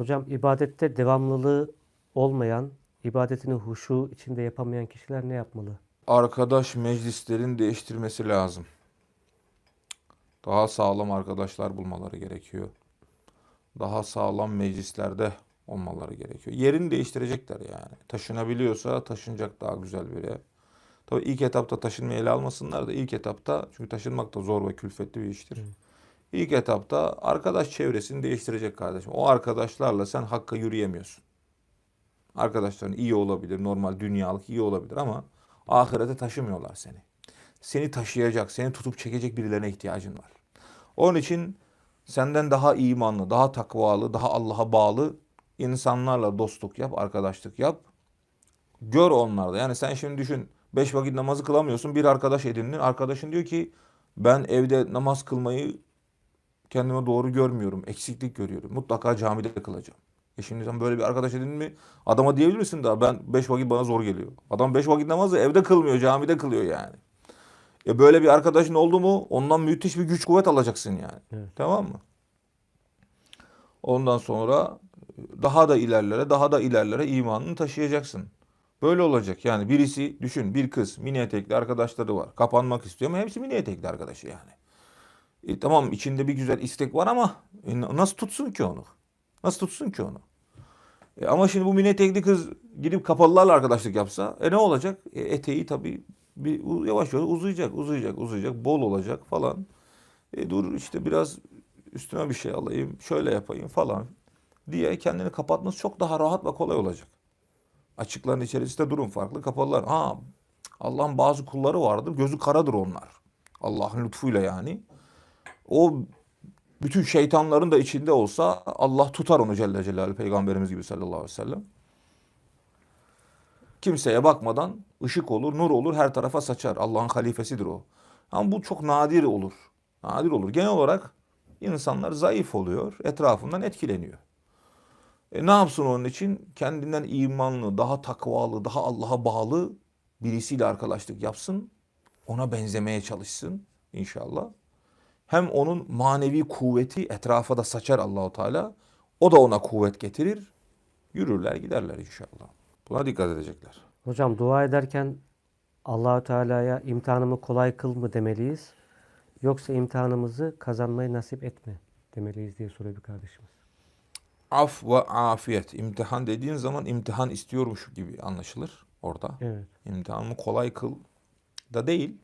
Hocam ibadette devamlılığı olmayan, ibadetini huşu içinde yapamayan kişiler ne yapmalı? Arkadaş meclislerin değiştirmesi lazım. Daha sağlam arkadaşlar bulmaları gerekiyor. Daha sağlam meclislerde olmaları gerekiyor. Yerini değiştirecekler yani. Taşınabiliyorsa taşınacak daha güzel bir yer. Tabii ilk etapta taşınmayı ele almasınlar da ilk etapta çünkü taşınmak da zor ve külfetli bir iştir. İlk etapta arkadaş çevresini değiştirecek kardeşim. O arkadaşlarla sen hakka yürüyemiyorsun. Arkadaşların iyi olabilir, normal dünyalık iyi olabilir ama ahirete taşımıyorlar seni. Seni taşıyacak, seni tutup çekecek birilerine ihtiyacın var. Onun için senden daha imanlı, daha takvalı, daha Allah'a bağlı insanlarla dostluk yap, arkadaşlık yap. Gör onlarda. Yani sen şimdi düşün, beş vakit namazı kılamıyorsun, bir arkadaş edindin. Arkadaşın diyor ki ben evde namaz kılmayı kendime doğru görmüyorum, eksiklik görüyorum. Mutlaka camide kılacağım. E şimdi sen böyle bir arkadaş edindin mi adama diyebilir misin daha ben beş vakit bana zor geliyor. Adam beş vakit namazı evde kılmıyor, camide kılıyor yani. E böyle bir arkadaşın oldu mu ondan müthiş bir güç kuvvet alacaksın yani. Evet. Tamam mı? Ondan sonra daha da ilerlere, daha da ilerlere imanını taşıyacaksın. Böyle olacak. Yani birisi düşün bir kız mini etekli arkadaşları var. Kapanmak istiyor ama hepsi mini etekli arkadaşı yani. E, tamam içinde bir güzel istek var ama e, nasıl tutsun ki onu? Nasıl tutsun ki onu? E, ama şimdi bu mini etekli kız gidip kapalılarla arkadaşlık yapsa e ne olacak? E, eteği tabii bir yavaş yavaş uzayacak, uzayacak, uzayacak, bol olacak falan. E, dur işte biraz üstüme bir şey alayım, şöyle yapayım falan diye kendini kapatması çok daha rahat ve kolay olacak. Açıkların içerisinde durum farklı, kapalılar. Ha, Allah'ın bazı kulları vardır, gözü karadır onlar. Allah'ın lütfuyla yani. O bütün şeytanların da içinde olsa Allah tutar onu Celle Celaluhu Peygamberimiz gibi sallallahu aleyhi ve sellem. Kimseye bakmadan ışık olur, nur olur, her tarafa saçar. Allah'ın halifesidir o. Ama bu çok nadir olur. Nadir olur. Genel olarak insanlar zayıf oluyor, etrafından etkileniyor. E ne yapsın onun için? Kendinden imanlı, daha takvalı, daha Allah'a bağlı birisiyle arkadaşlık yapsın. Ona benzemeye çalışsın inşallah. Hem onun manevi kuvveti etrafa da saçar Allahu Teala. O da ona kuvvet getirir. Yürürler giderler inşallah. Buna dikkat edecekler. Hocam dua ederken Allahü Teala'ya imtihanımı kolay kıl mı demeliyiz? Yoksa imtihanımızı kazanmayı nasip etme demeliyiz diye soruyor bir kardeşimiz. Af ve afiyet. İmtihan dediğin zaman imtihan istiyormuş gibi anlaşılır orada. Evet. İmtihanımı kolay kıl da değil.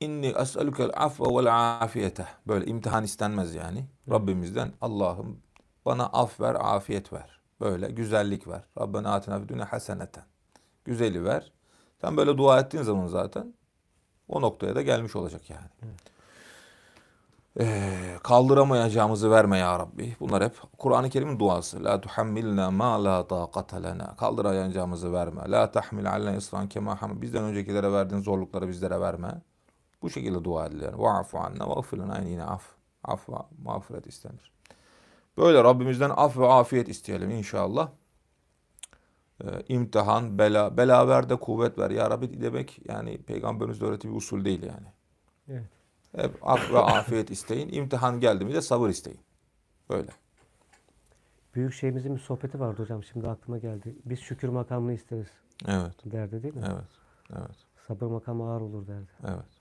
İnni es'elukel afve vel afiyete. Böyle imtihan istenmez yani. Rabbimizden Allah'ım bana af ver, afiyet ver. Böyle güzellik ver. Rabbena atina fid dünya haseneten. Güzeli ver. Sen böyle dua ettiğin zaman zaten o noktaya da gelmiş olacak yani. Ee, kaldıramayacağımızı verme ya Rabbi. Bunlar hep Kur'an-ı Kerim'in duası. La tuhammilna ma la taqata lana. Kaldıramayacağımızı verme. La tahmil aleyna isran kema. Bizden öncekilere verdiğin zorlukları bizlere verme. Bu şekilde dua edilir. Va'fu anna ve gfir lana. Aynı yine af. Af ve mağfiret istenir. Böyle Rabbimizden af ve afiyet isteyelim inşallah. Ee, imtihan, bela, bela ver de kuvvet ver. Ya Rabbi demek yani peygamberimiz öğrettiği bir usul değil yani. Evet. Hep af ve afiyet isteyin. İmtihan geldi mi de sabır isteyin. Böyle. Büyük şeyimizin bir sohbeti vardı hocam şimdi aklıma geldi. Biz şükür makamını isteriz Evet, derdi değil mi? evet, evet, Sabır makamı ağır olur derdi. evet.